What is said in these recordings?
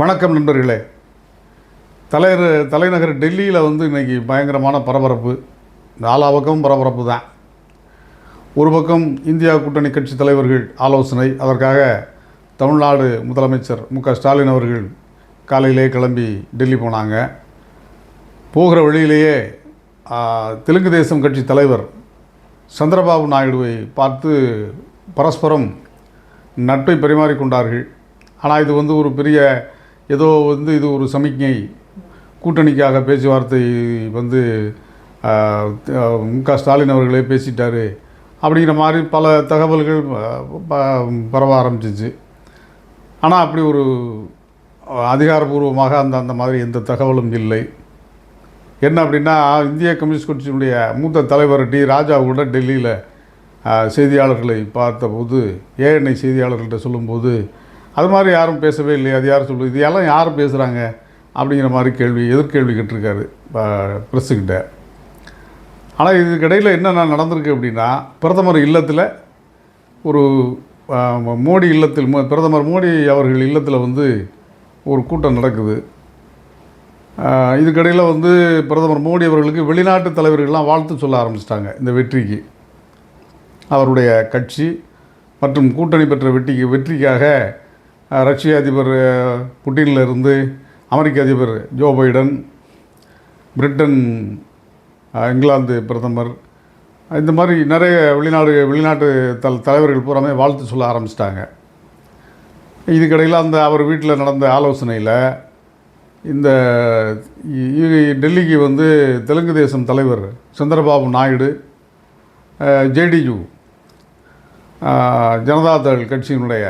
வணக்கம் நண்பர்களே. தலைவர் தலைநகர் டெல்லியில் வந்து இன்றைக்கி பயங்கரமான பரபரப்பு. நாலா பக்கமும் பரபரப்பு தான். ஒரு பக்கம் இந்தியா கூட்டணி கட்சி தலைவர்கள் ஆலோசனை அதற்காக தமிழ்நாடு முதலமைச்சர் மு க ஸ்டாலின் அவர்கள் காலையிலே கிளம்பி டெல்லி போனாங்க. போகிற வழியிலேயே தெலுங்கு தேசம் கட்சி தலைவர் சந்திரபாபு நாயுடுவை பார்த்து பரஸ்பரம் நட்பை பரிமாறிக்கொண்டார்கள். ஆனால் இது வந்து ஒரு பெரிய ஏதோ வந்து இது ஒரு சமிக்ஞை கூட்டணிக்காக பேச்சுவார்த்தை வந்து மு க ஸ்டாலின் அவர்களே பேசிட்டார் அப்படிங்கிற மாதிரி பல தகவல்கள் ப- பரவ ஆரம்பிச்சிச்சு. ஆனால் அப்படி ஒரு அதிகாரபூர்வமாக அந்த அந்த மாதிரி எந்த தகவலும் இல்லை. என்ன அப்படின்னா இந்திய கம்யூனிஸ்ட் கட்சியினுடைய மூத்த தலைவர் டி ராஜா கூட டெல்லியில் செய்தியாளர்களை பார்த்தபோது ஏஎன்ஐ செய்தியாளர்கள்ட்ட சொல்லும்போது அது மாதிரி யாரும் பேசவே இல்லை அது யார் சொல்லுது இது எல்லாம் யார் பேசுகிறாங்க அப்படிங்கிற மாதிரி கேள்வி எதிர்கேள்வி கேட்டிருக்காரு ப்ரெஸ்ஸுக்கிட்ட. ஆனால் இதுக்கிடையில் என்னென்ன நடந்திருக்கு அப்படின்னா பிரதமர் இல்லத்தில் ஒரு மோடி இல்லத்தில் மோ- பிரதமர் மோடி அவர்கள் இல்லத்தில் வந்து ஒரு கூட்டம் நடக்குது. இதுக்கிடையில் வந்து பிரதமர் மோடி அவர்களுக்கு வெளிநாட்டு தலைவர்கள்லாம் வாழ்த்து சொல்ல ஆரம்பிச்சிட்டாங்க இந்த வெற்றிக்கு. அவருடைய கட்சி மற்றும் கூட்டணி பெற்ற வெற்றிக்கு வெற்றிக்காக ரஷ்ய அதிபர் ஆஹ், இருந்து அமெரிக்க அதிபர் ஜோ பைடன் பிரிட்டன் இங்கிலாந்து பிரதமர் இந்த மாதிரி நிறைய வெளிநாடு வெளிநாட்டு தல் தலைவர்கள் பூராமே வாழ்த்து சொல்ல ஆரம்பிச்சிட்டாங்க. இதுக்கிடையில் அந்த அவர் வீட்டில் நடந்த ஆலோசனையில் இந்த டெல்லிக்கு வந்து தெலுங்கு தேசம் தலைவர் சந்திரபாபு நாயுடு ஜேடியு ஜனதாதள் கட்சியினுடைய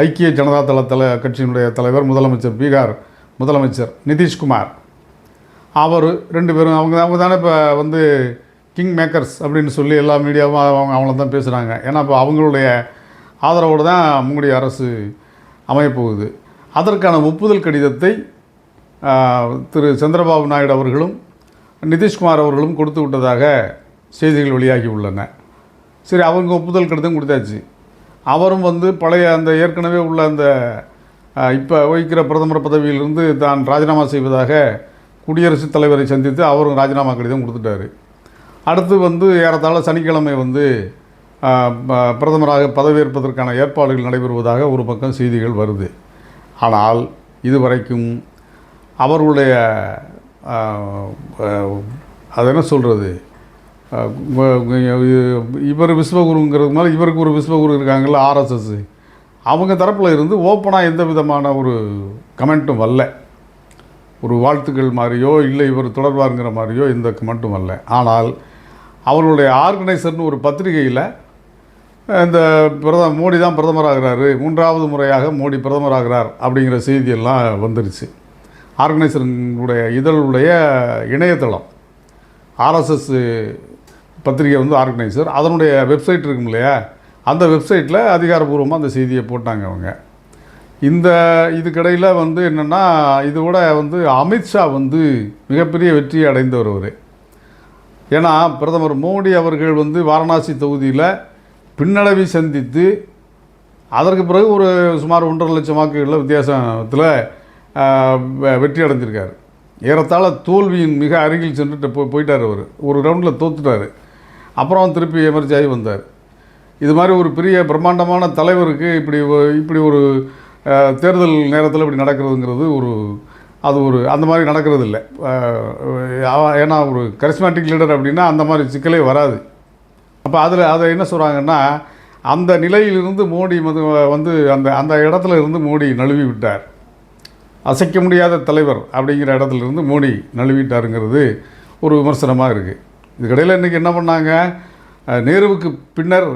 ஐக்கிய ஜனதாதள தல கட்சியினுடைய தலைவர் முதலமைச்சர் பீகார் முதலமைச்சர் நிதிஷ்குமார். அவர் ரெண்டு பேரும் அவங்க அவங்க தானே இப்போ வந்து கிங் மேக்கர்ஸ் அப்படின்னு சொல்லி எல்லா மீடியாவும் அவங்க அவங்கள தான் பேசுகிறாங்க ஏன்னா இப்போ அவங்களுடைய ஆதரவோடு தான் மோடி அரசு அமையப்போகுது. அதற்கான ஒப்புதல் கடிதத்தை திரு சந்திரபாபு நாயுடு அவர்களும் நிதிஷ்குமார் அவர்களும் கொடுத்து விட்டதாக செய்திகள் வெளியாகி உள்ளன. சரி அவங்க ஒப்புதல் கடிதம் கொடுத்தாச்சு. அவரும் வந்து பழைய அந்த ஏற்கனவே உள்ள அந்த இப்போ வகிக்கிற பிரதமர் பதவியிலிருந்து தான் ராஜினாமா செய்வதாக குடியரசுத் தலைவரை சந்தித்து அவரும் ராஜினாமா கடிதம் கொடுத்துட்டாரு. அடுத்து வந்து ஏறத்தாழ சனிக்கிழமை வந்து ப- பிரதமராக பதவியேற்பதற்கான ஏற்பாடுகள் நடைபெறுவதாக ஒரு பக்கம் செய்திகள் வருது. ஆனால் இதுவரைக்கும் அவர்களுடைய அது என்ன சொல்கிறது இவர் விஸ்வகுருங்கிறது மாதிரி இவருக்கு ஒரு விஸ்வகுரு இருக்காங்கல்ல ஆர்எஸ்எஸ் அவங்க தரப்பில் இருந்து ஓப்பனாக எந்த விதமான ஒரு கமெண்ட்டும் வரல. ஒரு வாழ்த்துக்கள் மாதிரியோ இல்லை இவர் தொடர்பாருங்கிற மாதிரியோ எந்த கமெண்ட்டும் வரல. ஆனால் அவர்களுடைய ஆர்கனைசர்னு ஒரு பத்திரிகையில் இந்த பிரத மோடி தான் பிரதமராகிறாரு மூன்றாவது முறையாக மோடி பிரதமராகிறார் அப்படிங்கிற செய்தியெல்லாம் வந்துருச்சு. ஆர்கனைசருடைய இதழுடைய இணையதளம் ஆர்எஸ்எஸ் பத்திரிகை வந்து ஆர்கனைசர் அதனுடைய வெப்சைட் இருக்கும் இல்லையா? அந்த வெப்சைட்டில் அதிகாரப்பூர்வமாக அந்த செய்தியை போட்டாங்க அவங்க. இந்த இதுக்கிடையில் வந்து என்னென்னா இதோட வந்து அமித்ஷா வந்து மிகப்பெரிய வெற்றியை அடைந்து வருவார் ஏன்னா பிரதமர் மோடி அவர்கள் வந்து வாரணாசி தொகுதியில் பின்னடைவை சந்தித்து அதற்கு பிறகு ஒரு சுமார் ஒன்றரை லட்சம் வாக்குகளில் வித்தியாசத்தில் வெ- வெற்றி அடைஞ்சிருக்கார். ஏறத்தாழ தோல்வியின் மிக அருகில் சென்றுட்டு போய் போயிட்டார் அவர். ஒரு ரவுண்டில் தோத்துட்டார். அப்புறம் திருப்பி எமர்ஜி ஆகி வந்தார். இது மாதிரி ஒரு பெரிய பிரம்மாண்டமான தலைவருக்கு இப்படி இப்படி ஒரு தேர்தல் நேரத்தில் இப்படி நடக்கிறதுங்கிறது ஒரு அது ஒரு அந்த மாதிரி நடக்கிறது இல்லை ஏன்னா ஒரு கரிஸ்மேட்டிக் லீடர் அப்படின்னா அந்த மாதிரி சிக்கலே வராது. அப்போ அதில் அதை என்ன சொல்கிறாங்கன்னா அந்த நிலையிலிருந்து மோடி வந்து வந்து அந்த அந்த இடத்துல இருந்து மோடி நழுவி விட்டார். அசைக்க முடியாத தலைவர் அப்படிங்கிற இடத்துல இருந்து மோடி நழுவிட்டாருங்கிறது ஒரு விமர்சனமாக இருக்குது இதுக்கடையில் இன்றைக்கி என்ன பண்ணாங்க? நேருவுக்கு பின்னர்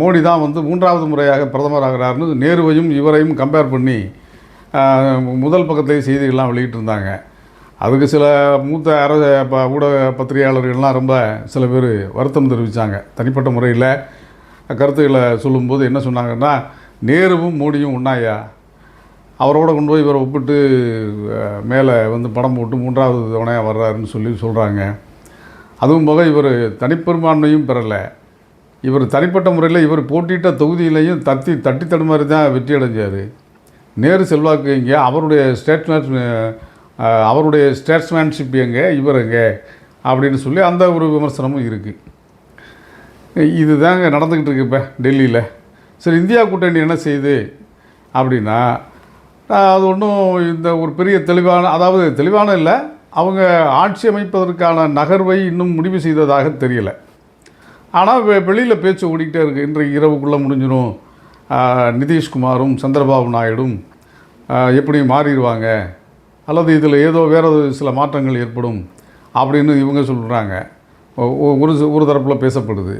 மோடி தான் வந்து மூன்றாவது முறையாக பிரதமர் ஆகிறார்னு நேருவையும் இவரையும் கம்பேர் பண்ணி முதல் பக்கத்திலே செய்திகள்லாம் வெளியிட்டிருந்தாங்க. அதுக்கு சில மூத்த அரச ப ஊடக பத்திரிகையாளர்கள்லாம் ரொம்ப சில பேர் வருத்தம் தெரிவித்தாங்க தனிப்பட்ட முறையில் கருத்துக்களை சொல்லும்போது என்ன சொன்னாங்கன்னா நேருவும் மோடியும் ஒன்றாயா அவரோட கொண்டு போய் இவரை ஒப்பிட்டு மேலே வந்து படம் போட்டு மூன்றாவது தவணையாக வர்றாருன்னு சொல்லி சொல்கிறாங்க அதுவும் போக இவர் தனிப்பெரும்பான்மையும் பெறலை. இவர் தனிப்பட்ட முறையில் இவர் போட்டியிட்ட தொகுதியிலையும் தத்தி தட்டி தடுமாறி தான் வெற்றி அடைஞ்சார் நேரு செல்வாக்கு இங்கே அவருடைய ஸ்டேட்ஸ்மேன் அவருடைய ஸ்டேட்ஸ்மேன்ஷிப் எங்கே இவர் எங்கே அப்படின்னு சொல்லி அந்த ஒரு விமர்சனமும் இருக்குது இதுதாங்க நடந்துக்கிட்டு இருக்கு இப்போ டெல்லியில். சரி இந்தியா கூட்டணி என்ன செய்யுது அப்படின்னா அது ஒன்றும் இந்த ஒரு பெரிய தெளிவான அதாவது தெளிவான இல்லை அவங்க ஆட்சி அமைப்பதற்கான நகர்வை இன்னும் முடிவு செய்ததாக தெரியலை. ஆனால் வெ வெளியில் பேச்சு ஓடிக்கிட்டே இருக்குது இன்றைக்கு இரவுக்குள்ளே முடிஞ்சிடும். நிதிஷ்குமாரும் சந்திரபாபு நாயுடும் எப்படி மாறிடுவாங்க? அல்லது இதில் ஏதோ வேறு சில மாற்றங்கள் ஏற்படும் அப்படின்னு இவங்க சொல்கிறாங்க ஒரு ஒரு தரப்பில் பேசப்படுது.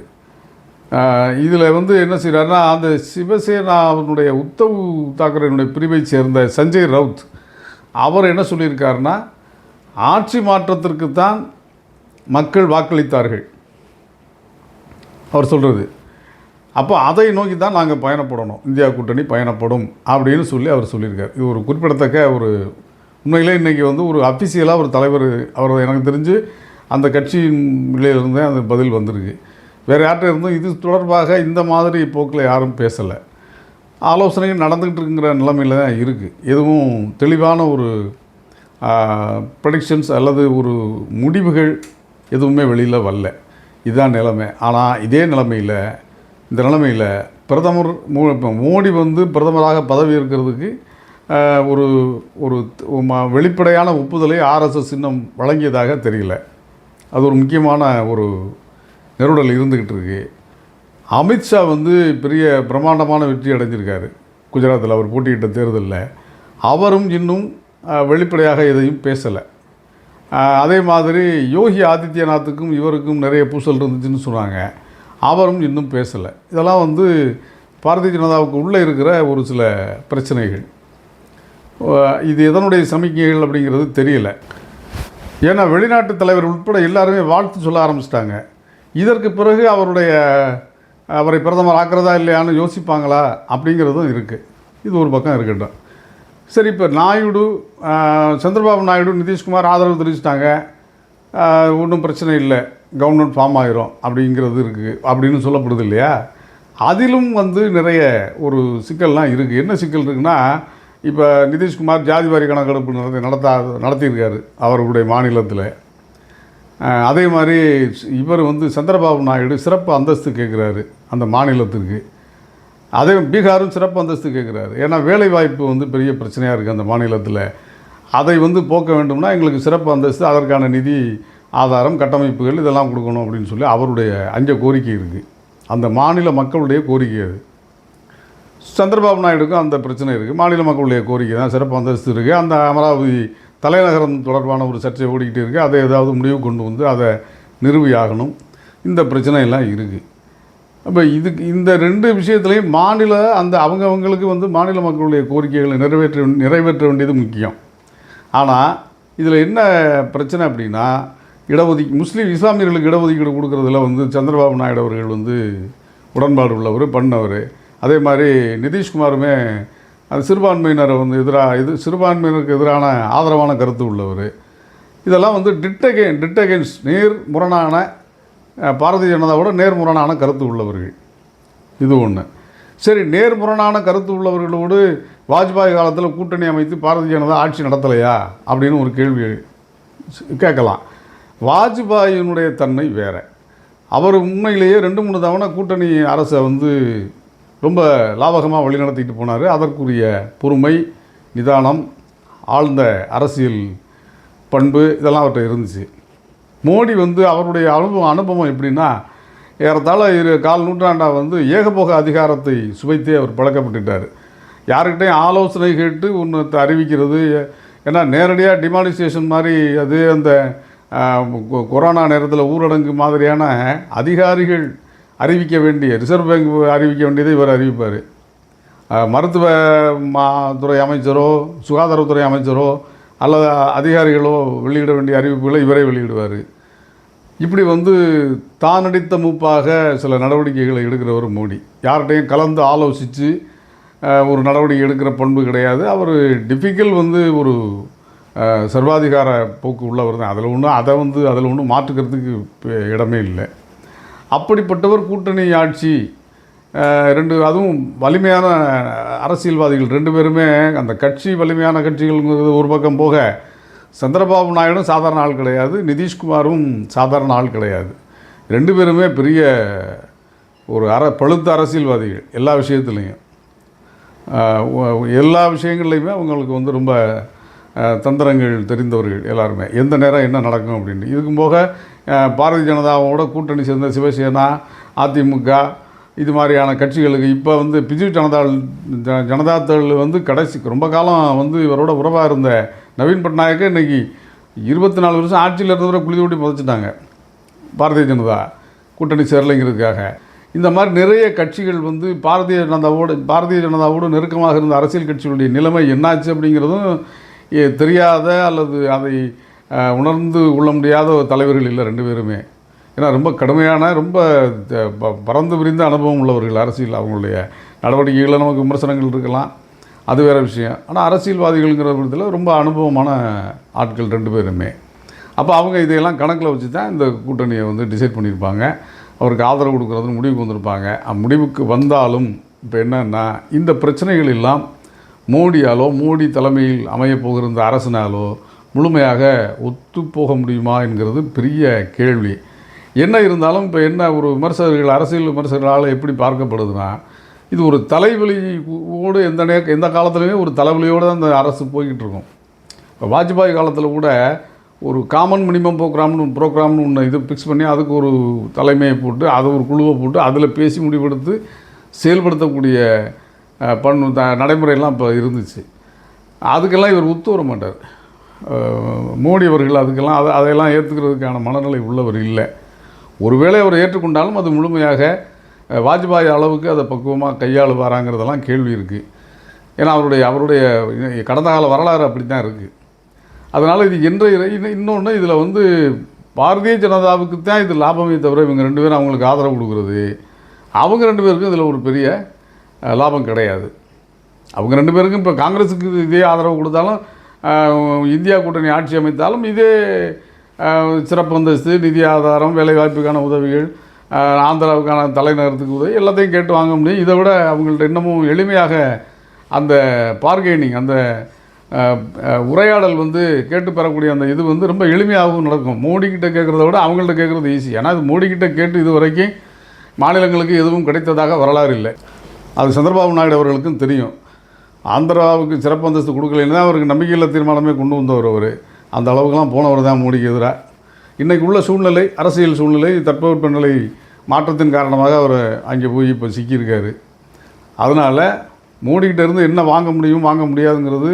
இதில் வந்து என்ன செய்கிறாருன்னா அந்த சிவசேனாவினுடைய உத்தவ் தாக்கரேனுடைய பிரிவை சேர்ந்த சஞ்சய் ரவுத் அவர் என்ன சொல்லியிருக்காருன்னா ஆட்சி மாற்றத்திற்கு தான் மக்கள் வாக்களித்தார்கள். அவர் சொல்கிறது அப்போ அதை நோக்கி தான் நாங்கள் பயணப்படணும். இந்தியா கூட்டணி பயணப்படும் அப்படின்னு சொல்லி அவர் சொல்லியிருக்கார். இது ஒரு குறிப்பிடத்தக்க ஒரு உண்மையிலே இன்றைக்கி வந்து ஒரு அஃபிஷியலாக ஒரு தலைவர் அவர் எனக்கு தெரிஞ்சு அந்த கட்சியின் இருந்தே அந்த பதில் வந்திருக்கு. வேறு யார்கிட்ட இருந்தும் இது தொடர்பாக இந்த மாதிரி போக்கில் யாரும் பேசலை. ஆலோசனைகள் நடந்துகிட்டு இருக்கிற நிலைமையில் தான் இருக்குது எதுவும் தெளிவான ஒரு ப்ரடிக்ஷன்ஸ் அல்லது ஒரு முடிவுகள் எதுவுமே வெளியில் வரல. இதுதான் நிலைமை. ஆனால் இதே நிலைமையில் இந்த நிலைமையில் பிரதமர் மோ இப்போ மோடி வந்து பிரதமராக பதவி இருக்கிறதுக்கு ஒரு ஒரு வெளிப்படையான ஒப்புதலை ஆர்எஸ்எஸ் இன்னும் வழங்கியதாக தெரியல. அது ஒரு முக்கியமான ஒரு நெருடல் இருந்துக்கிட்டு இருக்கு. அமித்ஷா வந்து பெரிய பிரம்மாண்டமான வெற்றி அடைஞ்சிருக்காரு. குஜராத்தில் அவர் போட்டியிட்ட தேர்தலில். அவரும் இன்னும் வெளிப்படையாக எதையும் பேசலை. அதே மாதிரி யோகி ஆதித்யநாத்துக்கும் இவருக்கும் நிறைய பூசல் இருந்துச்சுன்னு சொன்னாங்க. அவரும் இன்னும் பேசலை. இதெல்லாம் வந்து பாரதிய ஜனதாவுக்கு உள்ளே இருக்கிற ஒரு சில பிரச்சனைகள். இது எதனுடைய சமிக்கைகள் அப்படிங்கிறது தெரியல. ஏன்னா வெளிநாட்டு தலைவர் உட்பட எல்லாருமே வாழ்த்து சொல்ல ஆரம்பிச்சிட்டாங்க. இதற்கு பிறகு அவருடைய அவரை பிரதமர் ஆக்கிறதா இல்லையான்னு யோசிப்பாங்களா அப்படிங்கிறதும் இருக்குது இது ஒரு பக்கம் இருக்கட்டும். சரி இப்போ நாயுடு சந்திரபாபு நாயுடு நிதிஷ்குமார் ஆதரவு தெரிவிச்சிட்டாங்க. ஒன்றும் பிரச்சனை இல்லை. கவர்மெண்ட் ஃபார்ம் ஆகிரும் அப்படிங்கிறது இருக்குது அப்படின்னு சொல்லப்படுது இல்லையா? அதிலும் வந்து நிறைய ஒரு சிக்கல்லாம் இருக்குது என்ன சிக்கல் இருக்குன்னா இப்போ நிதிஷ்குமார் ஜாதி வாரி கணக்கெடுப்பு நடத்தி நடத்தா நடத்தியிருக்காரு அவருடைய மாநிலத்தில். அதே மாதிரி இவர் வந்து சந்திரபாபு நாயுடு சிறப்பு அந்தஸ்து கேட்குறாரு அந்த மாநிலத்திற்கு. அதே பீகாரும் சிறப்பு அந்தஸ்து கேட்குறாரு. ஏன்னா வேலை வாய்ப்பு வந்து பெரிய பிரச்சனையாக இருக்குது அந்த மாநிலத்தில். அதை வந்து போக்க வேண்டும்னா எங்களுக்கு சிறப்பு அந்தஸ்து அதற்கான நிதி ஆதாரம் கட்டமைப்புகள் இதெல்லாம் கொடுக்கணும் அப்படின்னு சொல்லி அவருடைய அஞ்ச கோரிக்கை இருக்குது அந்த மாநில மக்களுடைய கோரிக்கை அது. சந்திரபாபு நாயுடுக்கும் அந்த பிரச்சனை இருக்குது மாநில மக்களுடைய கோரிக்கை தான் சிறப்பு அந்தஸ்து இருக்குது அந்த அமராவதி தலைநகரம் தொடர்பான ஒரு சர்ச்சை ஓடிக்கிட்டு இருக்குது அதை ஏதாவது முடிவு கொண்டு வந்து அதை நிறுவியாகணும். இந்த பிரச்சனையெல்லாம் இருக்குது அப்போ இதுக்கு இந்த ரெண்டு விஷயத்துலையும் மாநில அந்த அவங்கவங்களுக்கு வந்து மாநில மக்களுடைய கோரிக்கைகளை நிறைவேற்ற நிறைவேற்ற வேண்டியது முக்கியம். ஆனால் இதில் என்ன பிரச்சனை அப்படின்னா இடஒதுக்கி முஸ்லீம் இஸ்லாமியர்களுக்கு இடஒதுக்கீடு கொடுக்குறதுல வந்து சந்திரபாபு நாயுடு அவர்கள் வந்து உடன்பாடு உள்ளவர் பண்ணவர். அதே மாதிரி நிதிஷ்குமாருமே அது சிறுபான்மையினரை வந்து எதிராக இது சிறுபான்மையினருக்கு எதிரான ஆதரவான கருத்து உள்ளவர். இதெல்லாம் வந்து டிட்டகேன் டிட்டகென்ஸ் நேர் முரணான பாரதிய ஜனதாவோட நேர்முரணான கருத்து உள்ளவர்கள். இது ஒன்று சரி நேர்முரணான கருத்து உள்ளவர்களோடு வாஜ்பாய் காலத்தில் கூட்டணி அமைத்து பாரதிய ஜனதா ஆட்சி நடத்தலையா? அப்படின்னு ஒரு கேள்வி கேட்கலாம். வாஜ்பாயினுடைய தன்மை வேறு. அவர் உண்மையிலேயே ரெண்டு மூணு தவணை கூட்டணி அரசை வந்து ரொம்ப லாபகமாக வழிநடத்திட்டு போனார். அதற்குரிய பொறுமை நிதானம் ஆழ்ந்த அரசியல் பண்பு இதெல்லாம் அவர்கிட்ட இருந்துச்சு. மோடி வந்து அவருடைய அனுபவம் அனுபவம் எப்படின்னா ஏறத்தாழ இரு கால் நூற்றாண்டாக வந்து ஏகபோக அதிகாரத்தை சுவைத்தே அவர் பழக்கப்பட்டுட்டார். யாருக்கிட்டையும் ஆலோசனை கேட்டு ஒன்று அறிவிக்கிறது. ஏன்னா நேரடியாக டிமானிஸ்ட்ரேஷன் மாதிரி அது அந்த கொ- கொரோனா நேரத்தில் ஊரடங்கு மாதிரியான அதிகாரிகள் அறிவிக்க வேண்டிய ரிசர்வ் பேங்க் அறிவிக்க வேண்டியதை இவர் அறிவிப்பார். மருத்துவ மா துறை அமைச்சரோ சுகாதாரத்துறை அமைச்சரோ அல்லது அதிகாரிகளோ வெளியிட வேண்டிய அறிவிப்புகளை இவரே வெளியிடுவார். இப்படி வந்து தான் அடித்த மூப்பாக சில நடவடிக்கைகளை எடுக்கிறவர் மோடி. யார்கிட்டையும் கலந்து ஆலோசித்து ஒரு நடவடிக்கை எடுக்கிற பண்பு கிடையாது. அவர் டிஃபிகல் வந்து ஒரு சர்வாதிகார போக்கு உள்ளவர் தான். அதில் ஒன்றும் அதை வந்து அதில் ஒன்றும் மாற்றுக்கிறதுக்கு இடமே இல்லை. அப்படிப்பட்டவர் கூட்டணி ஆட்சி ரெண்டு அதுவும் வலிமையான அரசியல்வாதிகள் ரெண்டு பேருமே அந்த கட்சி வலிமையான கட்சிகள்ங்கிறது ஒரு பக்கம் போக சந்திரபாபு நாயுடும் சாதாரண ஆள் கிடையாது நிதிஷ்குமாரும் சாதாரண ஆள் கிடையாது. ரெண்டு பேருமே பெரிய ஒரு அர பழுத்த அரசியல்வாதிகள் எல்லா விஷயத்துலேயும். எல்லா விஷயங்கள்லையுமே அவங்களுக்கு வந்து ரொம்ப தந்திரங்கள் தெரிந்தவர்கள் எல்லாருமே. எந்த நேரம் என்ன நடக்கும் அப்படின்ட்டு. இதுக்கும் போக பாரதிய ஜனதாவோட கூட்டணி சேர்ந்த சிவசேனா அதிமுக இது மாதிரியான கட்சிகளுக்கு இப்போ வந்து பிஜு ஜனதா ஜ- ஜனதாதள் வந்து கடைசி ரொம்ப காலம் வந்து இவரோட உறவாக இருந்த நவீன் பட்நாயக்கு இன்றைக்கி இருபத்தி நாலு வருஷம் ஆட்சியில் இருந்தவரை குழி தோண்டி புதைச்சிட்டாங்க. பாரதிய ஜனதா கூட்டணி சேரலைங்கிறதுக்காக. இந்த மாதிரி நிறைய கட்சிகள் வந்து பாரதிய ஜனதாவோடு பாரதிய ஜனதாவோடு நெருக்கமாக இருந்த அரசியல் கட்சிகளுடைய நிலைமை என்னாச்சு அப்படிங்கிறதும் தெரியாத அல்லது அதை உணர்ந்து கொள்ள முடியாத தலைவர்கள் இல்லை ரெண்டு பேருமே. ஏன்னா ரொம்ப கடுமையான ரொம்ப த- பறந்து விரிந்த அனுபவம் உள்ளவர்கள் அரசியல் அவங்களுடைய நடவடிக்கைகளில் நமக்கு விமர்சனங்கள் இருக்கலாம். அது வேறு விஷயம். ஆனால் அரசியல்வாதிகள்ங்கிற விதத்தில் ரொம்ப அனுபவமான ஆட்கள் ரெண்டு பேருமே. அப்போ அவங்க இதையெல்லாம் கணக்கில் வச்சு தான் இந்த கூட்டணியை வந்து டிசைட் பண்ணியிருப்பாங்க. அவருக்கு ஆதரவு கொடுக்குறதுன்னு முடிவுக்கு வந்திருப்பாங்க. முடிவுக்கு வந்தாலும் இப்போ என்னென்னா இந்த பிரச்சனைகள் எல்லாம் மோடியாலோ மோடி தலைமையில் அமையப்போகிற இந்த அரசினாலோ முழுமையாக ஒத்துப்போக முடியுமா என்கிறது பெரிய கேள்வி. என்ன இருந்தாலும் இப்போ என்ன ஒரு விமர்சகர்கள் அரசியல் விமர்சகர்களால் எப்படி பார்க்கப்படுதுன்னா இது ஒரு தலைவலியோடு எந்த நே எந்த காலத்துலையுமே ஒரு தலைவலியோடு தான் இந்த அரசு போய்கிட்டு இருக்கும் இப்போ வாஜ்பாய் காலத்தில் கூட ஒரு காமன் மினிமம் ப்ரோக்ராம்னு ப்ரோக்ராம்னு ஒன்று இது ஃபிக்ஸ் பண்ணி அதுக்கு ஒரு தலைமையை போட்டு அதை ஒரு குழுவை போட்டு அதில் பேசி முடிவெடுத்து செயல்படுத்தக்கூடிய பண் பண்ணு த நடைமுறையெல்லாம் இப்போ இருந்துச்சு. அதுக்கெல்லாம் இவர் ஒத்து வர மாட்டார். மோடி அவர்கள் அதுக்கெல்லாம் அதை அதையெல்லாம் ஏற்றுக்கிறதுக்கான மனநிலை உள்ளவர் இல்லை. ஒருவேளை அவர் ஏற்றுக்கொண்டாலும் அது முழுமையாக வாஜ்பாய் அளவுக்கு அதை பக்குவமாக கையாளுவாராங்கிறதெல்லாம் கேள்வி இருக்குது ஏன்னா அவருடைய அவருடைய கடந்த கால வரலாறு அப்படி தான் இருக்குது அதனால் இது இன்றைய இன்னொன்று இதில் வந்து பாரதிய ஜனதாவுக்கு தான் இது லாபமே தவிர இவங்க ரெண்டு பேரும் அவங்களுக்கு ஆதரவு கொடுக்குறது. அவங்க ரெண்டு பேருக்கும் இதில் ஒரு பெரிய லாபம் கிடையாது. அவங்க ரெண்டு பேருக்கும் இப்போ காங்கிரஸுக்கு இதே ஆதரவு கொடுத்தாலும் இந்தியா கூட்டணி ஆட்சி அமைத்தாலும் இதே சிறப்பு அந்தஸ்து நிதி ஆதாரம் வேலைவாய்ப்புக்கான உதவிகள் ஆந்திராவுக்கான தலைநகரத்துக்கு உதவி எல்லாத்தையும் கேட்டு வாங்க முடியும். இதை விட அவங்கள்ட்ட இன்னமும் எளிமையாக அந்த பார்கெனிங் அந்த உரையாடல் வந்து கேட்டு பெறக்கூடிய அந்த இது வந்து ரொம்ப எளிமையாகவும் நடக்கும். மோடிக்கிட்ட கேட்குறத விட அவங்கள்ட்ட கேட்குறது ஈஸி ஏன்னா அது மோடிக்கிட்ட கேட்டு இது வரைக்கும் மாநிலங்களுக்கு எதுவும் கிடைத்ததாக வரலாறு இல்லை. அது சந்திரபாபு நாயுடு அவர்களுக்கும் தெரியும். ஆந்திராவுக்கு சிறப்பு அந்தஸ்து கொடுக்கலைன்னு தான் அவருக்கு நம்பிக்கையில்லா தீர்மானமே கொண்டு வந்தவர் அவர். அந்த அளவுக்குலாம் போனவர் தான் மோடிக்கு எதிராக இன்றைக்கு உள்ள சூழ்நிலை அரசியல் சூழ்நிலை தட்பவெப்பநிலை மாற்றத்தின் காரணமாக அவர் அங்கே போய் இப்போ சிக்கியிருக்காரு. அதனால் மோடிக்கிட்ட இருந்து என்ன வாங்க முடியும் வாங்க முடியாதுங்கிறது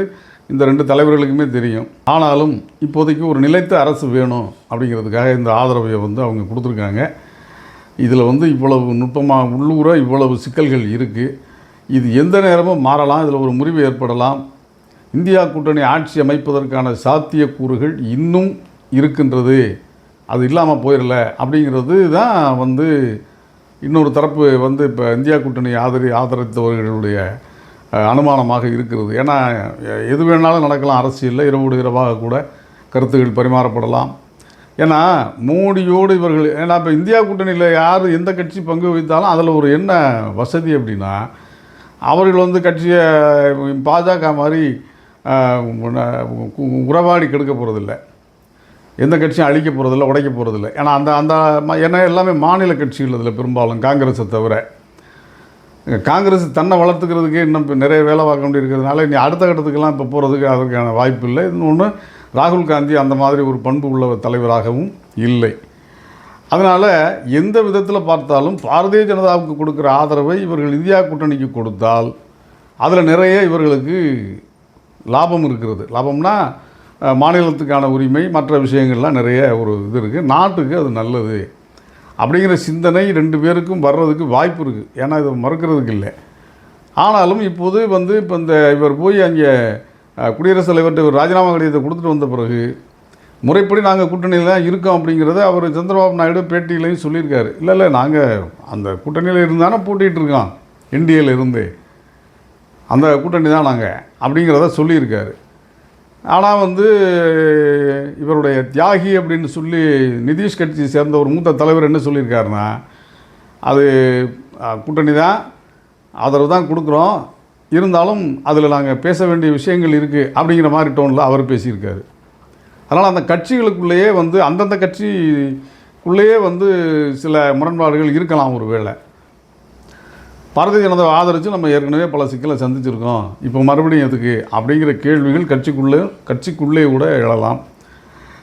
இந்த ரெண்டு தலைவர்களுக்குமே தெரியும். ஆனாலும் இப்போதைக்கு ஒரு நிலைத்த அரசு வேணும் அப்படிங்கிறதுக்காக இந்த ஆதரவை வந்து அவங்க கொடுத்துருக்காங்க. இதில் வந்து இவ்வளவு நுட்பமாக உள்ளூர இவ்வளவு சிக்கல்கள் இருக்குது இது எந்த நேரமும் மாறலாம் இதில் ஒரு முறிவு ஏற்படலாம். இந்தியா கூட்டணி ஆட்சி அமைப்பதற்கான சாத்தியக்கூறுகள் இன்னும் இருக்கின்றது. அது இல்லாமல் போயிடல அப்படிங்கிறது தான் வந்து இன்னொரு தரப்பு வந்து இப்போ இந்தியா கூட்டணி ஆதரி ஆதரித்தவர்களுடைய அனுமானமாக இருக்கிறது. ஏன்னா எது வேணாலும் நடக்கலாம். அரசியலில் இரவோடு இரவாக கூட கருத்துகள் பரிமாறப்படலாம். ஏன்னா மோடியோடு இவர்கள் ஏன்னா இப்போ இந்தியா கூட்டணியில் யார் எந்த கட்சி பங்கு வகித்தாலும் அதில் ஒரு என்ன வசதி அப்படின்னா அவர்கள் வந்து கட்சியை பாஜக மாதிரி உறவாடி கெடுக்க போகிறதில்ல எந்த கட்சியும் அழிக்க போகிறதில்ல உடைக்க போகிறதில்ல ஏன்னா அந்த அந்த ம- ஏன்னா எல்லாமே மாநில கட்சிகள் அதில் பெரும்பாலும் காங்கிரஸை தவிர. காங்கிரஸ் தன்னை வளர்த்துக்கிறதுக்கே இன்னும் இப்போ நிறைய வேலை பார்க்க வேண்டியிருக்கிறதுனால இனி அடுத்த கட்டத்துக்கெல்லாம் இப்போ போகிறதுக்கு அதற்கான வாய்ப்பு இல்லை. இன்னொன்று ராகுல் காந்தி அந்த மாதிரி ஒரு பண்பு உள்ள தலைவராகவும் இல்லை. அதனால் எந்த விதத்தில் பார்த்தாலும் பாரதிய ஜனதாவுக்கு கொடுக்குற ஆதரவை இவர்கள் இந்தியா கூட்டணிக்கு கொடுத்தால் அதில் நிறைய இவர்களுக்கு லாபம் இருக்கிறது. லாபம்னா மாநிலத்துக்கான உரிமை மற்ற விஷயங்கள்லாம் நிறைய ஒரு இது இருக்குது நாட்டுக்கு அது நல்லது. அப்படிங்கிற சிந்தனை ரெண்டு பேருக்கும் வர்றதுக்கு வாய்ப்பு இருக்குது ஏன்னா இதை மறுக்கிறதுக்கு இல்லை. ஆனாலும் இப்போது வந்து இப்போ இந்த இவர் போய் அங்கே குடியரசுத் தலைவர்கிட்ட ஒரு ராஜினாமா கடிதத்தை கொடுத்துட்டு வந்த பிறகு முறைப்படி நாங்கள் கூட்டணியில் தான் இருக்கோம் அப்படிங்கிறத அவர் சந்திரபாபு நாயுடு பேட்டியிலையும் சொல்லியிருக்காரு. இல்லை இல்லை நாங்கள் அந்த கூட்டணியில் இருந்தானே போட்டிகிட்டு இருக்கோம். என்டிஏல இருந்து. அந்த கூட்டணி தான் நாங்கள் அப்படிங்கிறத சொல்லியிருக்காரு. ஆனால் வந்து இவருடைய தியாகி அப்படின்னு சொல்லி நிதிஷ் கட்சி சேர்ந்த ஒரு மூத்த தலைவர் என்ன சொல்லியிருக்காருன்னா அது கூட்டணி தான் ஆதரவு தான் கொடுக்குறோம். இருந்தாலும் அதில் நாங்கள் பேச வேண்டிய விஷயங்கள் இருக்குது அப்படிங்கிற மாதிரி டோனில் அவர் பேசியிருக்காரு. அதனால் அந்த கட்சிகளுக்குள்ளேயே வந்து அந்தந்த கட்சிக்குள்ளேயே வந்து சில முரண்பாடுகள் இருக்கலாம் ஒரு வேளை. பாரதிய ஜனதாவை ஆதரித்து நம்ம ஏற்கனவே பல சிக்கலை சந்திச்சிருக்கோம். இப்போ மறுபடியும் எதுக்கு? அப்படிங்கிற கேள்விகள் கட்சிக்குள்ளே கட்சிக்குள்ளே கூட எழலாம்.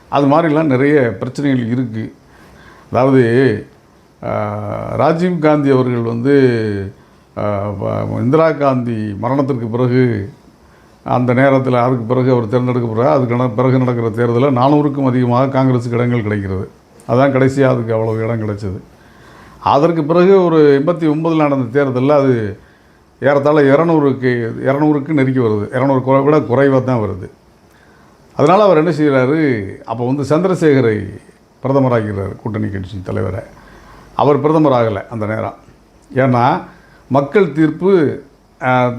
அது மாதிரிலாம் நிறைய பிரச்சனைகள் இருக்குது அதாவது ராஜீவ் காந்தி அவர்கள் வந்து இந்திரா காந்தி மரணத்திற்கு பிறகு அந்த நேரத்தில் அதுக்கு பிறகு அவர் தேர்ந்தெடுக்கப்படுறார் அதுக்கு நட- பிறகு நடக்கிற தேர்தலில் நானூறுக்கும் அதிகமாக காங்கிரஸுக்கு இடங்கள் கிடைக்கிறது. அதான் கடைசியாக அதுக்கு அவ்வளோ இடம் கிடைச்சது. அதற்கு பிறகு ஒரு எண்பத்தி ஒன்பதில் நடந்த தேர்தலில் அது ஏறத்தாழ இரநூறுக்கு இரநூறுக்கு நெருக்கி வருது. இரநூறு குறை விட குறைவாக தான் வருது. அதனால் அவர் என்ன செய்கிறாரு அப்போ வந்து சந்திரசேகரை பிரதமராகிறார் கூட்டணி கட்சி தலைவரை. அவர் பிரதமர் ஆகலை அந்த நேரம். ஏன்னா மக்கள் தீர்ப்பு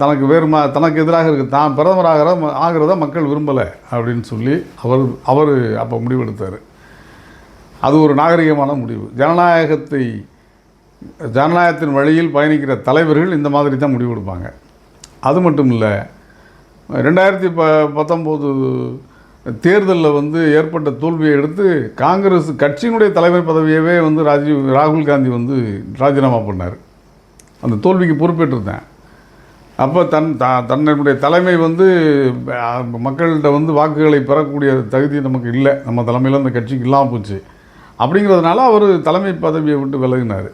தனக்கு வேறு மா தனக்கு எதிராக இருக்குது தான் பிரதமர் ஆகிற ஆகிறத மக்கள் விரும்பலை அப்படின்னு சொல்லி அவர் அவர் அப்போ முடிவெடுத்தார். அது ஒரு நாகரிகமான முடிவு. ஜனநாயகத்தை ஜனநாயகத்தின் வழியில் பயணிக்கிற தலைவர்கள் இந்த மாதிரி தான் முடிவெடுப்பாங்க அது மட்டும் இல்லை ரெண்டாயிரத்தி ப பத்தொம்போது தேர்தலில் வந்து ஏற்பட்ட தோல்வியை எடுத்து காங்கிரஸ் கட்சியினுடைய தலைவர் பதவியவே வந்து ராஜீவ் ராகுல் காந்தி வந்து ராஜினாமா பண்ணார். அந்த தோல்விக்கு பொறுப்பேற்றிருந்தேன். அப்போ தன் த தன்னுடைய தலைமை வந்து மக்கள்கிட்ட வந்து வாக்குகளை பெறக்கூடிய தகுதி நமக்கு இல்லை. நம்ம தலைமையில் அந்த கட்சிக்கு இல்லாமல் போச்சு. அப்படிங்கிறதுனால அவர் தலைமை பதவியை விட்டு விலகினார்.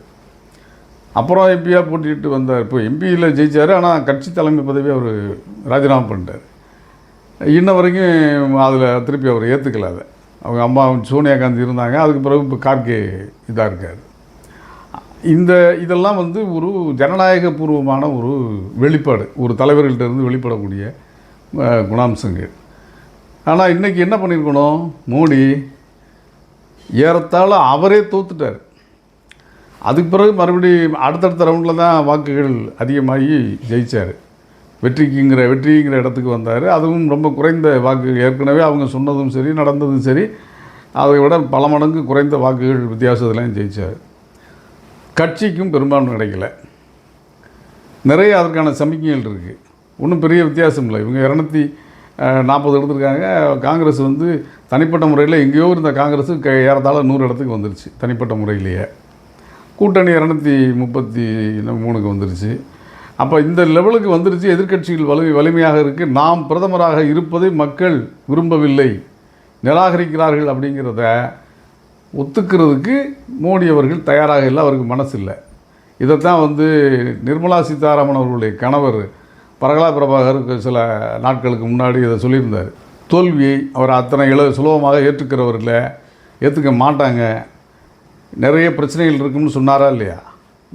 அப்புறம் எம்பியாக போட்டிட்டு வந்தார். இப்போ எம்பியில் ஜெயிச்சார் ஆனால் கட்சி தலைமை பதவி அவர் ராஜினாமா பண்ணிட்டார். இன்ன வரைக்கும் அதில் திருப்பி அவர் ஏற்றுக்கல அதை. அவங்க அம்மா சோனியா காந்தி இருந்தாங்க. அதுக்கு பிறகு இப்போ கார்கே இதாக இருக்கார். இந்த இதெல்லாம் வந்து ஒரு ஜனநாயக பூர்வமான ஒரு வெளிப்பாடு ஒரு தலைவர்கள்ட்டேருந்து வெளிப்படக்கூடிய குணாம்சங்கள். ஆனால் இன்றைக்கி என்ன பண்ணியிருக்கணும் மோடி ஏறத்தாழ அவரே தோத்துட்டார். அதுக்கு பிறகு மறுபடியும் அடுத்தடுத்த ரவுண்டில் தான் வாக்குகள் அதிகமாகி ஜெயித்தார் வெற்றிக்குங்கிற வெற்றிங்கிற இடத்துக்கு வந்தார். அதுவும் ரொம்ப குறைந்த வாக்கு. ஏற்கனவே அவங்க சொன்னதும் சரி நடந்ததும் சரி. அதை விட பல மடங்கு குறைந்த வாக்குகள் வித்தியாசத்துலையும் ஜெயித்தார் கட்சிக்கும் பெரும்பான்மை கிடைக்கல. நிறைய அதற்கான சமிக்கைகள் இருக்குது ஒன்றும் பெரிய வித்தியாசம் இல்லை. இவங்க இரநூத்தி நாற்பது எடுத்திருக்காங்க. காங்கிரஸ் வந்து தனிப்பட்ட முறையில் எங்கேயோ இருந்த காங்கிரஸ் க ஏறத்தாழ நூறு இடத்துக்கு வந்துருச்சு தனிப்பட்ட முறையிலேயே. கூட்டணி இரநூத்தி முப்பத்தி மூணுக்கு வந்துருச்சு. அப்போ இந்த லெவலுக்கு வந்துருச்சு எதிர்க்கட்சிகள் வலிமை வலிமையாக இருக்குது நாம் பிரதமராக இருப்பதை மக்கள் விரும்பவில்லை. நிராகரிக்கிறார்கள் அப்படிங்கிறத ஒத்துக்கிறதுக்கு மோடி அவர்கள் தயாராக இல்லை அவருக்கு மனசு இல்லை. இதைத்தான் வந்து நிர்மலா சீதாராமன் அவர்களுடைய கணவர் பரகலா பிரபாகருக்கு சில நாட்களுக்கு முன்னாடி இதை சொல்லியிருந்தார். தோல்வியை அவர் அத்தனை இல சுலபமாக ஏற்றுக்கிறவர் இல்லை ஏற்றுக்க மாட்டாங்க. நிறைய பிரச்சனைகள் இருக்குன்னு சொன்னாரா இல்லையா?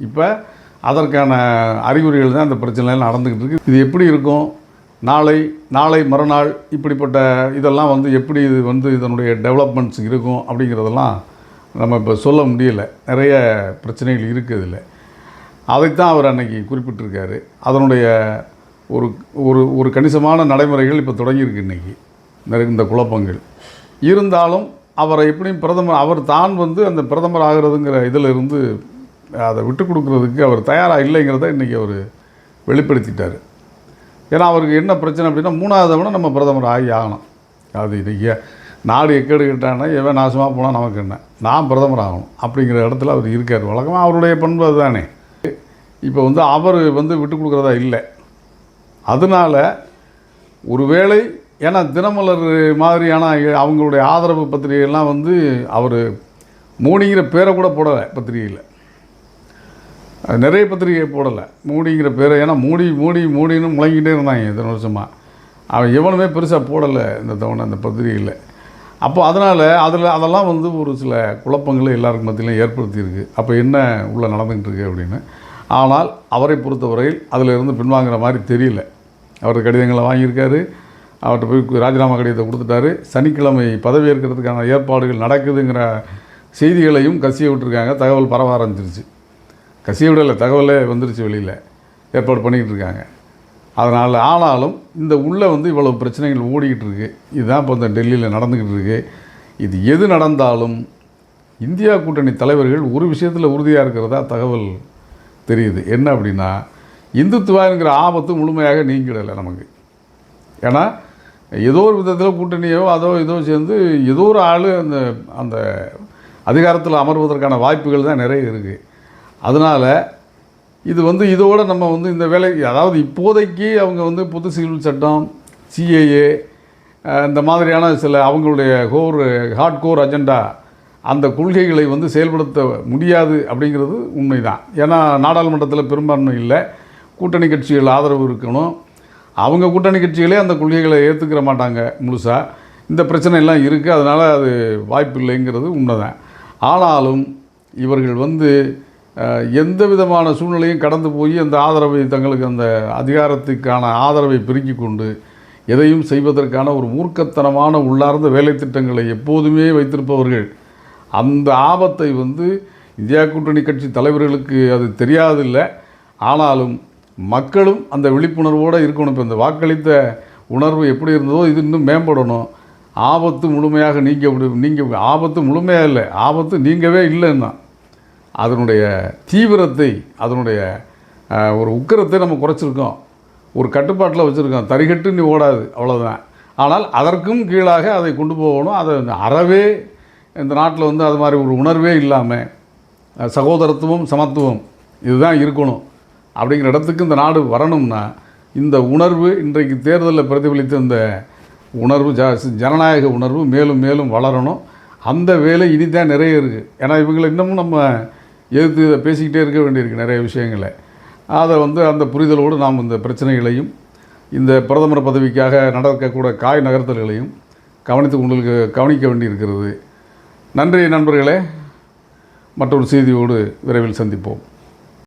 இப்போ அதற்கான அறிகுறிகள் தான் இந்த பிரச்சனைலாம் நடந்துக்கிட்டு இருக்கு. இது எப்படி இருக்கும்? நாளை நாளை மறுநாள் இப்படிப்பட்ட இதெல்லாம் வந்து எப்படி இது வந்து இதனுடைய டெவலப்மெண்ட்ஸ் இருக்கும் அப்படிங்கிறதெல்லாம் நம்ம இப்போ சொல்ல முடியல. நிறைய பிரச்சனைகள் இருக்குது இதில். அதைத்தான் அவர் அன்னைக்கு குறிப்பிட்டிருக்காரு. அதனுடைய ஒரு ஒரு ஒரு கணிசமான நடைமுறைகள் இப்போ தொடங்கியிருக்கு இன்றைக்கி இந்த குழப்பங்கள். இருந்தாலும் அவரை எப்படியும் பிரதமர் அவர் தான் வந்து அந்த பிரதமர் ஆகிறதுங்கிற இதில் இருந்து அதை விட்டு கொடுக்குறதுக்கு அவர் தயாராக இல்லைங்கிறத இன்றைக்கி அவர் வெளிப்படுத்திட்டார். ஏன்னா அவருக்கு என்ன பிரச்சனை அப்படின்னா மூணாவது விட நம்ம பிரதமர் ஆகி ஆகணும். அது இன்றைக்கி நாடு எக்கேடு கிட்டானா எவன் நாசமாக போனால் நமக்கு என்ன? நான் பிரதமர் ஆகணும் அப்படிங்கிற இடத்துல அவர் இருக்கார். வழக்கமாக அவருடைய பண்பு அதுதானே. இப்போ வந்து அவர் வந்து விட்டு கொடுக்குறதா இல்லை. அதனால் ஒருவேளை ஏன்னா தினமலர் மாதிரியான அவங்களுடைய ஆதரவு பத்திரிகைலாம் வந்து அவர் மோடிங்கிற பேரை கூட போடலை பத்திரிகையில். நிறைய பத்திரிகை போடலை. மோடிங்கிற பேரை ஏன்னா மோடி மோடி மோடின்னு முழங்கிட்டே இருந்தாங்க இத்தனை வருஷமாக அவன் எவனுமே பெருசாக போடலை இந்த தவணை அந்த பத்திரிகையில். அப்போ அதனால் அதில் அதெல்லாம் வந்து ஒரு சில குழப்பங்களை எல்லாருக்கும் மத்தியிலும் ஏற்படுத்தியிருக்கு. அப்போ என்ன உள்ளே நடந்துகிட்டு இருக்கு அப்படின்னு. ஆனால் அவரை பொறுத்தவரையில் அதில் இருந்து பின்வாங்குற மாதிரி தெரியல. அவர் கடிதங்களை வாங்கியிருக்காரு. அவர்கிட்ட போய் ராஜினாமா கடிதத்தை கொடுத்துட்டாரு. சனிக்கிழமை பதவியேற்கிறதுக்கான ஏற்பாடுகள் நடக்குதுங்கிற செய்திகளையும் கசிய விட்டுருக்காங்க. தகவல் பரவ ஆரம்பிச்சிருச்சு. கசிய விடலை தகவலே வந்துருச்சு வெளியில். ஏற்பாடு பண்ணிக்கிட்டு இருக்காங்க. அதனால் ஆனாலும் இந்த உள்ளே வந்து இவ்வளவு பிரச்சனைகள் ஓடிக்கிட்டு இருக்கு. இதுதான் இப்போ இந்த டெல்லியில் நடந்துக்கிட்டு இருக்கு. இது எது நடந்தாலும் இந்தியா கூட்டணி தலைவர்கள் ஒரு விஷயத்தில் உறுதியாக இருக்கிறதா தகவல் தெரியுது. என்ன அப்படின்னா இந்துத்துவாங்கிற ஆபத்து முழுமையாக நீங்கிடலை நமக்கு. ஏன்னா ஏதோ ஒரு விதத்தில் கூட்டணியோ அதோ இதோ சேர்ந்து ஏதோ ஒரு ஆள் அந்த அந்த அதிகாரத்தில் அமர்வதற்கான வாய்ப்புகள் தான் நிறைய இருக்குது அதனால் இது வந்து இதோடு நம்ம வந்து இந்த வேலை அதாவது இப்போதைக்கு அவங்க வந்து பொது சிவில் சட்டம் சிஏஏ இந்த மாதிரியான சில அவங்களுடைய கோர் ஹார்ட் கோர் அஜெண்டா அந்த கொள்கைகளை வந்து செயல்படுத்த முடியாது அப்படிங்கிறது உண்மைதான். ஏன்னா நாடாளுமன்றத்தில் பெரும்பான்மை இல்லை. கூட்டணி கட்சிகள் ஆதரவு இருக்கணும். அவங்க கூட்டணி கட்சிகளே அந்த கொள்கைகளை ஏற்றுக்கிற மாட்டாங்க முழுசாக இந்த பிரச்சனை எல்லாம் இருக்குது அதனால் அது வாய்ப்பு இல்லைங்கிறது உண்மைதான். ஆனாலும் இவர்கள் வந்து எந்த விதமான சூழ்நிலையும் கடந்து போய் அந்த ஆதரவை தங்களுக்கு அந்த அதிகாரத்துக்கான ஆதரவை பெருக்கிக் கொண்டு எதையும் செய்வதற்கான ஒரு மூர்க்கத்தனமான உள்ளார்ந்த வேலை திட்டங்களை எப்போதுமே வைத்திருப்பவர்கள் அந்த ஆபத்தை வந்து இந்தியா கூட்டணி கட்சி தலைவர்களுக்கு அது தெரியாதில்லை. ஆனாலும் மக்களும் அந்த விழிப்புணர்வோடு இருக்கணும். இப்போ இந்த வாக்களித்த உணர்வு எப்படி இருந்ததோ இது இன்னும் மேம்படணும். ஆபத்து முழுமையாக நீங்க நீங்கள் ஆபத்து முழுமையாக இல்லை ஆபத்து நீங்கவே இல்லைன்னா அதனுடைய தீவிரத்தை அதனுடைய ஒரு உக்கிரத்தை நம்ம குறைச்சிருக்கோம். ஒரு கட்டுப்பாட்டில் வச்சுருக்கோம். தரிகட்டு நீ ஓடாது அவ்வளோதான் ஆனால் அதற்கும் கீழாக அதை கொண்டு போகணும். அதை அறவே இந்த நாட்டில் வந்து அது மாதிரி ஒரு உணர்வே இல்லாமல் சகோதரத்துவம் சமத்துவம் இதுதான் இருக்கணும். அப்படிங்கிற இடத்துக்கு இந்த நாடு வரணும்னா இந்த உணர்வு இன்றைக்கு தேர்தலில் பிரதிபலித்த இந்த உணர்வு ஜ ஜனநாயக உணர்வு மேலும் மேலும் வளரணும். அந்த வேலை இனிதான் நிறைய இருக்குது ஏன்னா இவங்களை இன்னமும் நம்ம எதிர்த்து இதை பேசிக்கிட்டே இருக்க வேண்டியிருக்கு நிறைய விஷயங்களை. அதை வந்து அந்த புரிதலோடு நாம் இந்த பிரச்சனைகளையும் இந்த பிரதமர் பதவிக்காக நடக்கக்கூட காய் நகர்த்தல்களையும் கவனித்து உங்களுக்கு கவனிக்க வேண்டியிருக்கிறது. நன்றி நண்பர்களே. மற்றொரு செய்தியோடு விரைவில் சந்திப்போம்.